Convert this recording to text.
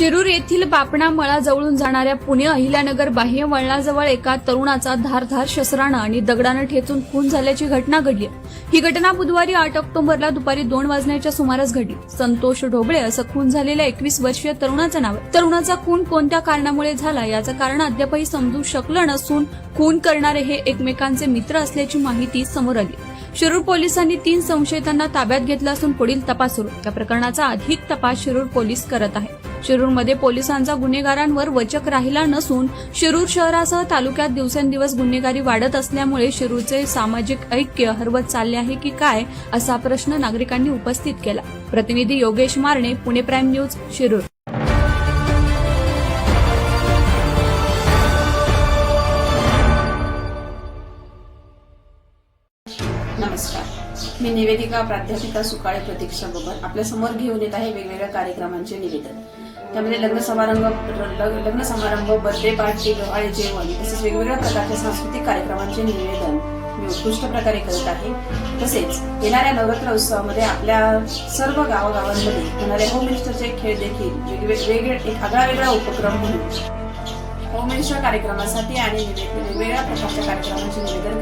शिरूर येथील बापणा मळा जवळून जाणाऱ्या पुणे अहिल्यानगर बाह्य वळणाजवळ एका तरुणाचा धारधार शस्त्रानं आणि दगडानं ठेचून खून झाल्याची घटना घडली. ही घटना बुधवारी आठ ऑक्टोबरला दुपारी दोन वाजण्याच्या सुमारास घडली. संतोष ढोबळे असं खून झालेल्या एकवीस वर्षीय तरुणाचं नाव तरुणाचा खून कोणत्या कारणामुळे झाला याचं कारण अद्यापही समजू शकलं नसून खून करणारे हे एकमेकांचे मित्र असल्याची माहिती समोर आली. शिरूर पोलिसांनी तीन संशयितांना ताब्यात घेतलं असून पुढील तपास सुरू. या प्रकरणाचा अधिक तपास शिरूर पोलीस करत आहे शिरूरमध्ये पोलिसांचा गुन्हेगारांवर वचक राहिला नसून शिरूर शहरासह तालुक्यात दिवसेंदिवस गुन्हेगारी वाढत असल्यामुळे शिरूरचे सामाजिक ऐक्य हरवत चालले आहे की काय असा प्रश्न नागरिकांनी उपस्थित केला. प्रतिनिधी योगेश मारणे पुणे प्राईम न्यूज शिरूर. नमस्कार. मी निवेदिका प्राध्यापिका सुकाळे प्रतीक्षा बरोबर आपल्यासमोर घेऊन येत आहे वेगवेगळ्या कार्यक्रमांचे निवेदन. त्यामध्ये लग्न समारंभ लग्न समारंभ बर्थडे पार्टी आणि जेवण तसेच वेगवेगळ्या प्रकारच्या सांस्कृतिक कार्यक्रमांचे निवेदन मी उत्कृष्ट प्रकारे करत आहे. तसेच येणाऱ्या नवरात्र उत्सवामध्ये आपल्या सर्व गावागावांमध्ये होणारे होम मिनिस्टरचे खेळ देखील वेगवेगळे एक आगळा वेगळा उपक्रम म्हणून होम मिनिस्टर कार्यक्रमासाठी आणि वेगवेगळ्या प्रकारच्या कार्यक्रमांचे निवेदन